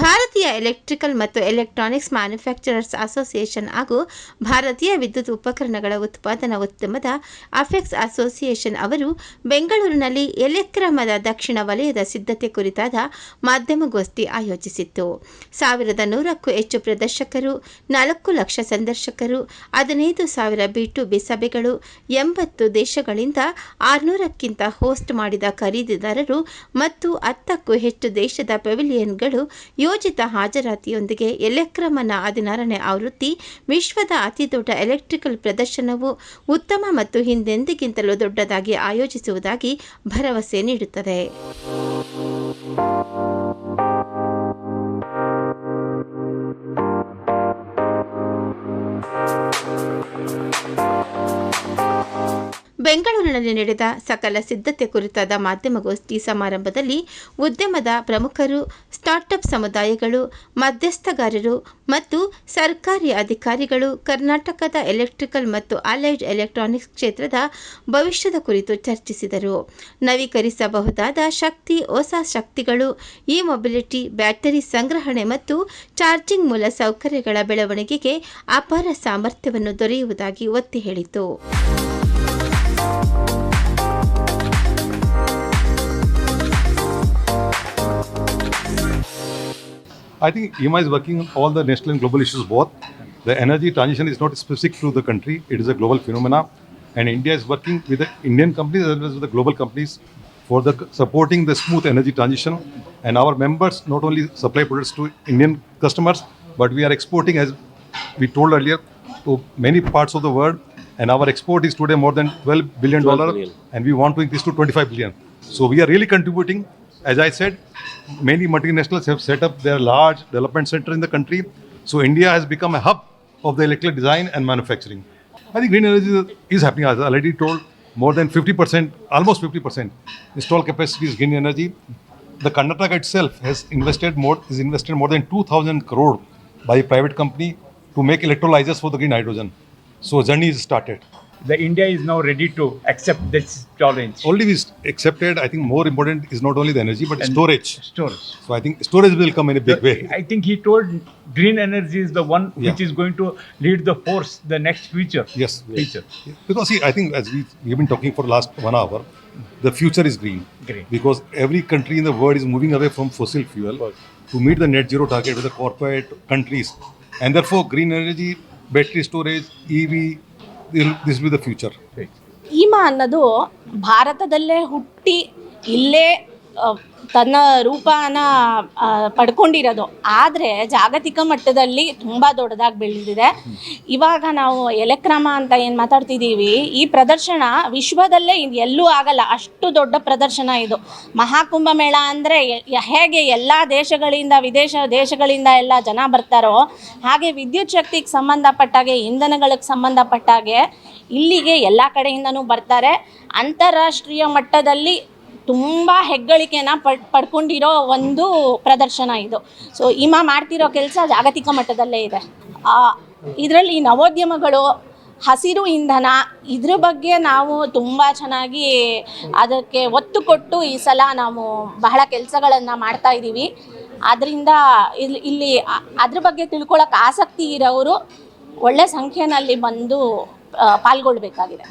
ಭಾರತೀಯ ಎಲೆಕ್ಟ್ರಿಕಲ್ ಮತ್ತು electronics manufacturers association ಹಾಗೂ ಭಾರತೀಯ ವಿದ್ಯುತ್ ಉಪಕರಣಗಳ ಉತ್ಪಾದನಾ ಉದ್ಯಮದ ಅಫೆಕ್ಸ್ ಅಸೋಸಿಯೇಷನ್ ಅವರು ಬೆಂಗಳೂರಿನಲ್ಲಿ ಎಲೆಕ್ರಮದ ದಕ್ಷಿಣ ವಲಯದ ಸಿದ್ಧತೆ ಕುರಿತಾದ ಮಾಧ್ಯಮಗೋಷ್ಠಿ ಆಯೋಜಿಸಿತ್ತು. ಸಾವಿರದ ನೂರಕ್ಕೂ ಹೆಚ್ಚು ಪ್ರದರ್ಶಕರು, ನಾಲ್ಕು ಲಕ್ಷ ಸಂದರ್ಶಕರು, ಹದಿನೈದು ಸಾವಿರ ಬಿ ಟು ಬಿ ಸಭೆಗಳು, ಎಂಬತ್ತು ದೇಶಗಳಿಂದ ಆರುನೂರಕ್ಕಿಂತ ಹೋಸ್ಟ್ ಮಾಡಿದ ಖರೀದಿದಾರರು ಮತ್ತು ಹತ್ತಕ್ಕೂ ಹೆಚ್ಚು ದೇಶದ ಪೆವಿಲಿಯನ್ಗಳು ಯೋಜಿತ ಹಾಜರಾತಿಯೊಂದಿಗೆ ಎಲೆಕ್ರಮನ ಹದಿನಾರನೇ ಆವೃತ್ತಿ, ವಿಶ್ವದ ಅತಿದೊಡ್ಡ ಎಲೆಕ್ಟ್ರಿಕಲ್ ಪ್ರದರ್ಶನವು ಉತ್ತಮ ಮತ್ತು ಹಿಂದೆಂದಿಗಿಂತಲೂ ದೊಡ್ಡದಾಗಿ ಆಯೋಜಿಸುವುದಾಗಿ ಭರವಸೆ ನೀಡುತ್ತದೆ. ಬೆಂಗಳೂರಿನಲ್ಲಿ ನಡೆದ ಸಕಲ ಸಿದ್ಧತೆ ಕುರಿತಾದ ಮಾಧ್ಯಮಗೋಷ್ಠಿ ಸಮಾರಂಭದಲ್ಲಿ ಉದ್ಯಮದ ಪ್ರಮುಖರು, ಸ್ಟಾರ್ಟ್ಅಪ್ ಸಮುದಾಯಗಳು, ಮಧ್ಯಸ್ಥಗಾರರು ಮತ್ತು ಸರ್ಕಾರಿ ಅಧಿಕಾರಿಗಳು, ಕರ್ನಾಟಕದ ಎಲೆಕ್ಟ್ರಿಕಲ್ ಮತ್ತು ಅಲೈಡ್ ಎಲೆಕ್ಟ್ರಾನಿಕ್ಸ್ ಕ್ಷೇತ್ರದ ಭವಿಷ್ಯದ ಕುರಿತು ಚರ್ಚಿಸಿದರು. ನವೀಕರಿಸಬಹುದಾದ ಶಕ್ತಿ, ಹೊಸ ಶಕ್ತಿಗಳು ಇ ಮೊಬಿಲಿಟಿ ಬ್ಯಾಟರಿ ಸಂಗ್ರಹಣೆ ಮತ್ತು ಚಾರ್ಜಿಂಗ್ ಮೂಲ ಸೌಕರ್ಯಗಳ ಬೆಳವಣಿಗೆಗೆ ಅಪಾರ ಸಾಮರ್ಥ್ಯವನ್ನು ದೊರೆಯುವುದಾಗಿ ಒತ್ತಿ ಹೇಳಿತು. I think EMA is working on all the national and global issues both. The energy transition is not specific to the country, it is a global phenomena. And India is working with the Indian companies as well as with the global companies for the supporting the smooth energy transition. And our members not only supply products to Indian customers, but we are exporting, as we told earlier, to many parts of the world. And our export is today more than 12 billion 12 dollar, and we want to increase to 25 billion. So we are really contributing. As I said, many multinationals have set up their large development center in the country. So India has become a hub of the electrical design and manufacturing. I think green energy is happening. As I already told, more than 50%, almost 50% installed capacity is green energy. The Karnataka itself has invested more, is invested more than 2,000 crore by a private company to make electrolyzers for the green hydrogen. So journey is started. The India is now ready to accept this challenge. Only we accepted. I think more important is not only the energy but And- storage. Storage. So I think storage will come in a big way. I think he told green energy is the one which is going to lead the force, the next future. Yes. Future. Because see, I think as we we've been talking for the last one hour, the future is green. Green. Because every country in the world is moving away from fossil fuel to meet the net zero target with the corporate countries, and therefore green energy, battery storage, EV, this the future ಈಮಾ ಅನ್ನೋದು ಭಾರತದಲ್ಲೇ ಹುಟ್ಟಿ ಇಲ್ಲೇ ತನ್ನ ರೂಪನ ಪಡ್ಕೊಂಡಿರೋದು. ಆದರೆ ಜಾಗತಿಕ ಮಟ್ಟದಲ್ಲಿ ತುಂಬ ದೊಡ್ಡದಾಗಿ ಬೆಳೆದಿದೆ. ಇವಾಗ ನಾವು ಎಲೆಕ್ರಮ ಅಂತ ಏನು ಮಾತಾಡ್ತಿದ್ದೀವಿ ಈ ಪ್ರದರ್ಶನ ವಿಶ್ವದಲ್ಲೇ ಎಲ್ಲೂ ಆಗಲ್ಲ. ಅಷ್ಟು ದೊಡ್ಡ ಪ್ರದರ್ಶನ ಇದು. ಮಹಾಕುಂಭ ಮೇಳ ಅಂದರೆ ಹೇಗೆ ಎಲ್ಲ ದೇಶಗಳಿಂದ, ವಿದೇಶ ದೇಶಗಳಿಂದ ಎಲ್ಲ ಜನ ಬರ್ತಾರೋ, ಹಾಗೆ ವಿದ್ಯುತ್ ಶಕ್ತಿಗೆ ಸಂಬಂಧಪಟ್ಟಾಗೆ ಇಂಧನಗಳಿಗೆ ಸಂಬಂಧಪಟ್ಟಾಗೆ ಇಲ್ಲಿಗೆ ಎಲ್ಲ ಕಡೆಯಿಂದನೂ ಬರ್ತಾರೆ. ಅಂತಾರಾಷ್ಟ್ರೀಯ ಮಟ್ಟದಲ್ಲಿ ತುಂಬ ಹೆಗ್ಗಳಿಕೆನ ಪಡ್, ಪಡ್ಕೊಂಡಿರೋ ಒಂದು ಪ್ರದರ್ಶನ ಇದು. ಸೊ ಇಮ ಮಾಡ್ತಿರೋ ಕೆಲಸ ಜಾಗತಿಕ ಮಟ್ಟದಲ್ಲೇ ಇದೆ. ಇದರಲ್ಲಿ ನವೋದ್ಯಮಗಳು, ಹಸಿರು ಇಂಧನ, ಇದ್ರ ಬಗ್ಗೆ ನಾವು ತುಂಬ ಚೆನ್ನಾಗಿ ಅದಕ್ಕೆ ಒತ್ತು ಕೊಟ್ಟು ಈ ಸಲ ನಾವು ಬಹಳ ಕೆಲಸಗಳನ್ನು ಮಾಡ್ತಾ ಇದ್ದೀವಿ ಅದರಿಂದ ಇಲ್ಲಿ ಇಲ್ಲಿ ಅದ್ರ ಬಗ್ಗೆ ತಿಳ್ಕೊಳಕ್ಕೆ ಆಸಕ್ತಿ ಇರೋರು ಒಳ್ಳೆ ಸಂಖ್ಯೆಯಲ್ಲಿ ಬಂದು ಪಾಲ್ಗೊಳ್ಬೇಕಾಗಿದೆ.